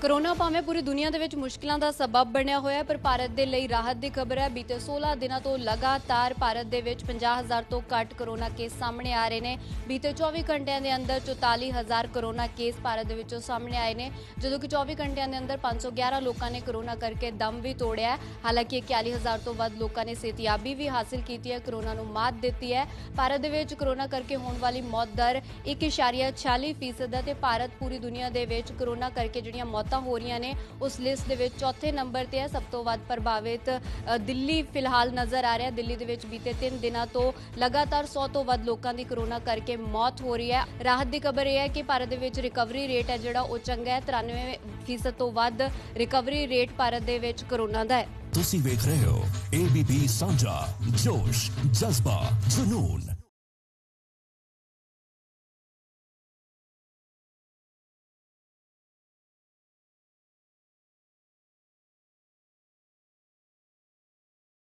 Corona ਭਾਵੇਂ ਪੂਰੀ ਦੁਨੀਆ ਦੇ ਵਿੱਚ ਮੁਸ਼ਕਲਾਂ ਦਾ ਸਬਬ ਬਣਿਆ ਹੋਇਆ ਹੈ, ਪਰ ਭਾਰਤ ਦੇ ਲਈ ਰਾਹਤ ਦੀ ਖਬਰ ਹੈ। ਬੀਤੇ 16 ਦਿਨਾਂ ਤੋਂ ਲਗਾਤਾਰ ਭਾਰਤ ਦੇ ਵਿੱਚ 50000 ਤੋਂ ਘੱਟ ਕਰੋਨਾ ਕੇਸ ਸਾਹਮਣੇ ਆ ਰਹੇ ਨੇ। ਬੀਤੇ 24 ਘੰਟਿਆਂ ਦੇ ਅੰਦਰ 44000 ਕਰੋਨਾ ਕੇਸ ਭਾਰਤ ਦੇ ਵਿੱਚੋਂ ਸਾਹਮਣੇ ਆਏ ਨੇ, ਜਦੋਂ ਕਿ 24 ਘੰਟਿਆਂ ਦੇ ਅੰਦਰ 511 ਲੋਕਾਂ ਨੇ ਕਰੋਨਾ ਕਰਕੇ ਦਮ ਵੀ ਤੋੜਿਆ ਹੈ। ਹਾਲਾਂਕਿ 41000 ਤੋਂ ਵੱਧ ਲੋਕਾਂ ਨੇ ਸਿਹਤਯਾਬੀ ਵੀ ਹਾਸਲ ਕੀਤੀ ਹੈ, ਕਰੋਨਾ ਨੂੰ ਮਾਤ ਦਿੱਤੀ ਹੈ। ਭਾਰਤ ਦੇ ਵਿੱਚ ਕਰੋਨਾ ਕਰਕੇ ਹੋਣ ਵਾਲੀ ਮੌਤ ਦਰ 1.46% ਹੈ ਤੇ ਭਾਰਤ ਪੂਰੀ ਦੁਨੀਆ ਦੇ ਵਿੱਚ ਕਰੋਨਾ ਕਰਕੇ ਜਿਹੜੀਆਂ ਮੌਤ ਹੋ ਰਹੀਆਂ ਨੇ। ਉਸ ਲਿਸਟ ਦੇ ਵਿੱਚ ਚੌਥੇ ਨੰਬਰ ਤੇ ਹੈ ਸਭ ਤੋਂ ਵੱਧ ਪ੍ਰਭਾਵਿਤ ਦਿੱਲੀ ਫਿਲਹਾਲ ਨਜ਼ਰ ਆ ਰਿਹਾ। ਦਿੱਲੀ ਦੇ ਵਿੱਚ ਬੀਤੇ 3 ਦਿਨਾਂ ਤੋਂ ਲਗਾਤਾਰ 100 ਤੋਂ ਵੱਧ ਲੋਕਾਂ ਦੀ ਕਰੋਨਾ ਕਰਕੇ ਮੌਤ ਹੋ ਰਹੀ ਹੈ। ਰਾਹਤ ਦੀ ਖਬਰ ਇਹ ਹੈ ਕਿ ਭਾਰਤ ਦੇ ਵਿੱਚ ਰਿਕਵਰੀ ਰੇਟ ਹੈ ਜਿਹੜਾ ਉਹ ਚੰਗਾ ਹੈ। 93% ਤੋਂ ਵੱਧ ਰਿਕਵਰੀ ਰੇਟ ਭਾਰਤ ਦੇ ਵਿੱਚ ਕਰੋਨਾ ਦਾ ਹੈ। ਤੁਸੀਂ ਵੇਖ ਰਹੇ ਹੋ ABP ਸਾਂਝਾ ਜੋਸ਼, ਜਜ਼ਬਾ, ਜਨੂਨ।